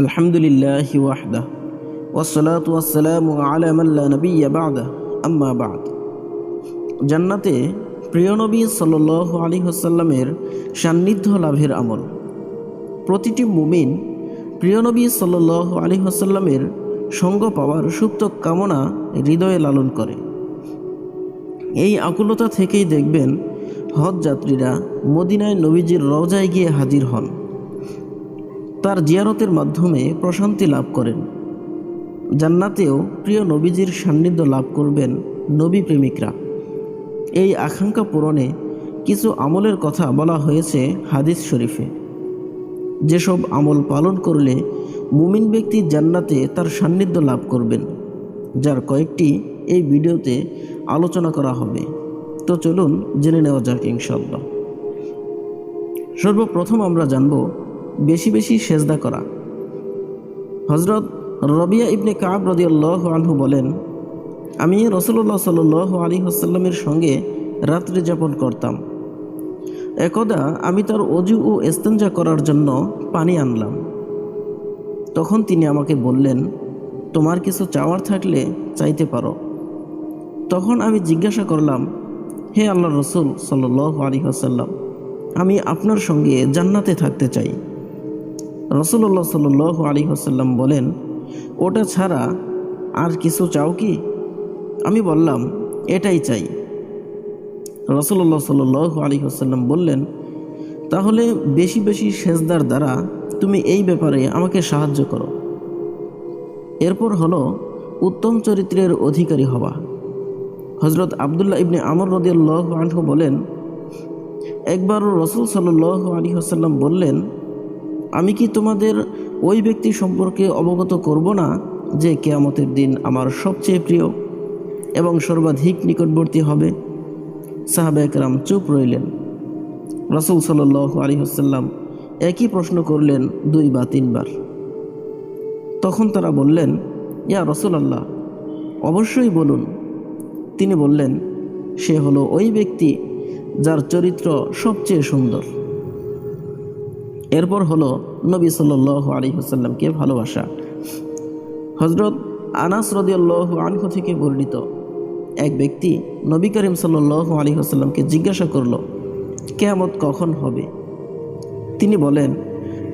আলহামদুলিল্লাহ ওয়াহদা, ওয়াসসালাতু ওয়াসসালামু আলা মান লা নাবিয়্যা বা'দা, আম্মা জান্নাতে প্রিয় নবী সাল্লাল্লাহু আলাইহি ওয়াসাল্লামের সান্নিধ্য লাভের আমল। প্রতিটি মুমিন প্রিয় নবী সাল্লাল্লাহু আলাইহি ওয়াসাল্লামের সঙ্গ পাওয়ার সুপ্ত কামনা হৃদয়ে লালন করে। এই আকুলতা থেকেই দেখবেন হজ যাত্রীরা মদিনায় নবীজির রজায় গিয়ে হাজির হন। তার জিয়ারতের মাধ্যমে প্রশান্তি লাভ করেন। জান্নাতেও প্রিয় নবীজির সান্নিধ্য লাভ করবেন নবী প্রেমিকরা। এই আকাঙ্ক্ষা পূরণে কিছু আমলের কথা বলা হয়েছে হাদিস শরীফে। যেসব আমল পালন করলে মুমিন ব্যক্তি জান্নাতে তার সান্নিধ্য লাভ করবেন, যার কয়েকটি এই ভিডিওতে আলোচনা করা হবে। তো চলুন জেনে নেওয়া যাক ইনশাল্লাহ সর্বপ্রথম আমরা জানব বেশি বেশি সেজদা করা। হজরত রবিয়া ইবনে কাব রদিয়াল্লাহ আনহু বলেন, আমি রসুল্লাহ সাল আলী হাসাল্লামের সঙ্গে রাত্রি যাপন করতাম। একদা আমি তার অজু ও এস্তেঞ্জা করার জন্য পানি আনলাম। তখন তিনি আমাকে বললেন, তোমার কিছু চাওয়ার থাকলে চাইতে পারো। তখন আমি জিজ্ঞাসা করলাম, হে আল্লাহ রসুল সাল আলী হাসাল্লাম আমি আপনার সঙ্গে জান্নাতে থাকতে চাই। রসুল্লাহ সাল আলী হাসাল্লাম বলেন, ওটা ছাড়া আর কিছু চাও কি? আমি বললাম, এটাই চাই। রসুল্লাহ সাল আলী হাসাল্লাম বললেন, তাহলে বেশি বেশি সেজদার দ্বারা তুমি এই ব্যাপারে আমাকে সাহায্য করো। এরপর হলো উত্তম চরিত্রের অধিকারী হওয়া। হজরত আবদুল্লাহ ইবনে আমর রদিয়াল্লাহ আনহু বলেন, একবার রসুল সাল্লাহ আলী হাসাল্লাম বললেন আমি কি তোমাদের ওই ব্যক্তি সম্পর্কে অবগত করব না যে কেয়ামতের দিন আমার সবচেয়ে প্রিয় এবং সর্বাধিক নিকটবর্তী হবে? সাহাবা একরাম চুপ রইলেন। রসুল সাল আলী হাসাল্লাম একই প্রশ্ন করলেন দুই বা তিনবার। তখন তারা বললেন, ইয়া রসুল আল্লাহ অবশ্যই বলুন। তিনি বললেন, সে হলো ওই ব্যক্তি যার চরিত্র সবচেয়ে সুন্দর। এরপর হলো নবী সাল আলী হাসাল্লামকে ভালোবাসা। হজরত আনাস রদিয়াল্লাহ আনহু থেকে বর্ণিত এক ব্যক্তি নবী করিম সাল আলী হাসাল্লামকে জিজ্ঞাসা করল, কেয়ামত কখন হবে? তিনি বলেন,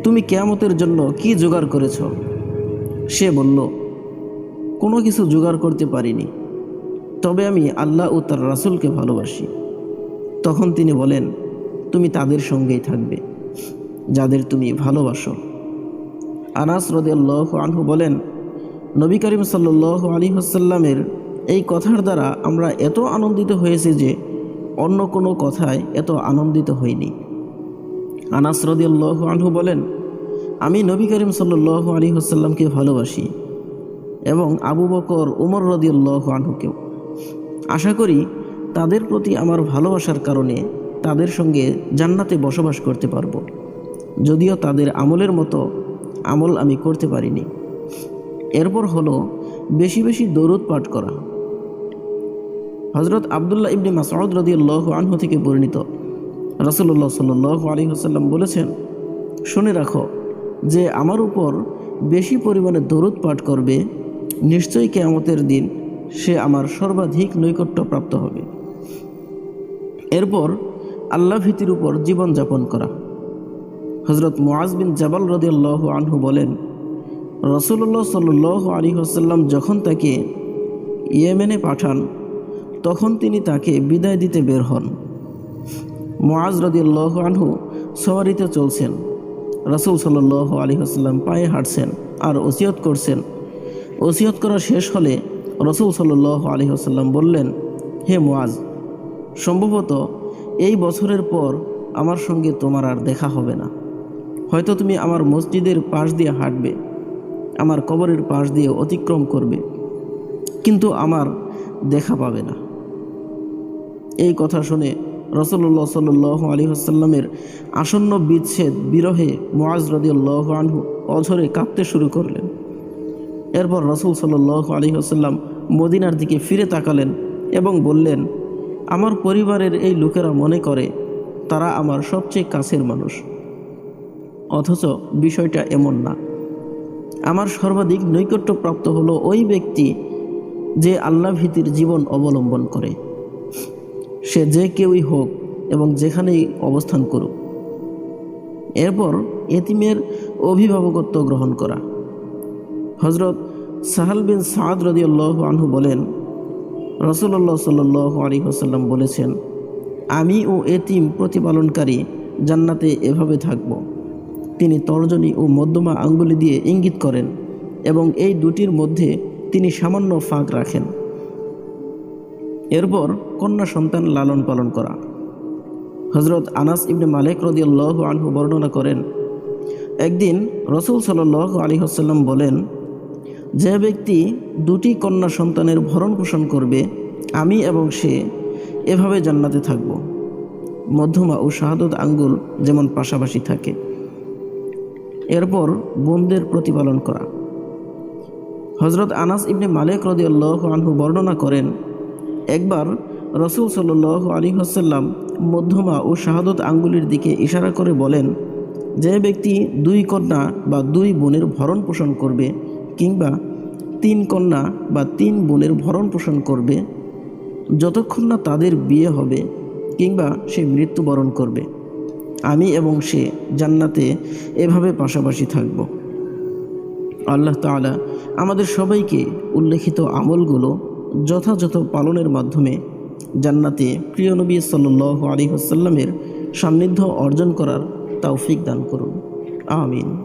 তুমি কেয়ামতের জন্য কি জোগাড় করেছ? সে বলল, কোনো কিছু জোগাড় করতে পারিনি, তবে আমি আল্লাহ ও তার রাসুলকে ভালোবাসি। তখন তিনি বলেন, তুমি তাদের সঙ্গেই থাকবে। যাদের তুমি ভালোবাসো। আনাস রদিয়াল্লাহ আনহু বলেন, নবী করিম সাল্লাহ আলী হাসাল্লামের এই কথার দ্বারা আমরা এত আনন্দিত হয়েছি যে অন্য কোনো কথায় এত আনন্দিত হইনি। আনাস রদিয়াল্লাহ আনহু বলেন, আমি নবী করিম সাল্লাহ আলী হাসাল্লামকে ভালোবাসি এবং আবু বকর, উমর রদিয়াল্লাহ আনহুকেও। আশা করি তাদের প্রতি আমার ভালোবাসার কারণে তাদের সঙ্গে জান্নাতে বসবাস করতে পারব। যদিও তাদের আমলের মতো আমল আমি করতে পারিনি। এরপর হলো বেশি বেশি দৌরদ পাঠ করা। হজরত আবদুল্লাহ ইবনে মাসউদ রদিয়াল্লাহ আনহু থেকে বর্ণিত রসুল্লাহ সাল আলী হাসাল্লাম বলেছেন, শুনে রাখো যে আমার উপর বেশি পরিমাণে দরুদ পাঠ করবে, নিশ্চয়ই কেয়ামতের দিন সে আমার সর্বাধিক নৈকট্য প্রাপ্ত হবে। এরপর আল্লাহ ভীতির উপর জীবনযাপন করা। হজরত মোয়াজ বিন জাবাল রদিয়াল্লাহ আনহু বলেন রসুল্লাহ সাল আলী হাসাল্লাম যখন তাকে ইয়েমেনে পাঠান, তখন তিনি তাকে বিদায় দিতে বের হন। মোয়াজ রদিয়াল্লাহ আনহু সওয়ারিতে চলছেন, রসুল সাল্লাহ আলী হাসাল্লাম পায়ে হাঁটছেন আর ওসিয়ত করছেন। ওসিয়ত করা শেষ হলে রসুল সাল্লাহ আলী হাসাল্লাম বললেন, হে মোয়াজ সম্ভবত এই বছরের পর আমার সঙ্গে তোমার আর দেখা হবে না। হয়তো তুমি আমার মসজিদের পাশ দিয়ে হাঁটবে, আমার কবরের পাশ দিয়ে অতিক্রম করবে, কিন্তু আমার দেখা পাবে না। এই কথা শুনে রসল্লাহ সাল আলী হাসাল্লামের আসন্ন বিচ্ছেদ বিরহে মোয়াজ রদিউল্লাহ আনহু অঝরে কাঁপতে শুরু করলেন। এরপর রসুল সাল আলী হাসাল্লাম মদিনার দিকে ফিরে তাকালেন এবং বললেন, আমার পরিবারের এই লোকেরা মনে করে তারা আমার সবচেয়ে কাছের মানুষ। অথচ বিষয়টা এমন না। আমার সর্বাধিক নৈকট্যপ্রাপ্ত হলো ওই ব্যক্তি যে আল্লাহ ভীতির জীবন অবলম্বন করে। সে যে কেউই হোক এবং যেখানেই অবস্থান করুক। এরপর এতিমের অভিভাবকত্ব গ্রহণ করা। হজরত সাহাল বিন সাদ রদিউল্লাহ আনহু বলেন রসুল্লাহ সাল্লাহ আলী হাসাল্লাম বলেছেন, আমি ও এতিম প্রতিপালনকারী জান্নাতে এভাবে থাকব। তিনি তর্জনী ও মধ্যমা আঙ্গুলি দিয়ে ইঙ্গিত করেন এবং এই দুটির মধ্যে তিনি সামান্য ফাঁক রাখেন। এরপর কন্যা সন্তান লালন পালন করা। হজরত আনাস ইবনে মালিক রদিয়াল্লাহ আনহু বর্ণনা করেন, একদিন রসুল সাল্লাহ আলী হাসাল্লাম বলেন, যে ব্যক্তি দুটি কন্যা সন্তানের ভরণ পোষণ করবে, আমি এবং সে এভাবে জান্নাতে থাকব। মধ্যমা ও শাহাদত আঙ্গুল যেমন পাশাপাশি থাকে। এরপর বোনদের প্রতিপালন করা। হজরত আনাস ইবনে মালিক রদিয়াল্লাহ আনহু বর্ণনা করেন, একবার রসুল সাল্লাহ আলী হাসাল্লাম মধ্যমা ও শাহাদত আঙ্গুলির দিকে ইশারা করে বলেন, যে ব্যক্তি দুই কন্যা বা দুই বোনের ভরণ পোষণ করবে কিংবা তিন কন্যা বা তিন বোনের ভরণ পোষণ করবে, যতক্ষণ না তাদের বিয়ে হবে কিংবা সে মৃত্যুবরণ করবে। আমি এবং সে জান্নাতে এভাবে পাশাপাশি থাকব। আল্লাহ তালা আমাদের সবাইকে উল্লেখিত আমলগুলো যথাযথ পালনের মাধ্যমে জান্নাতে প্রিয় নবী সাল্লাহ আলী হাসাল্লামের সান্নিধ্য অর্জন করার তৌফিক দান করুন। আমিন।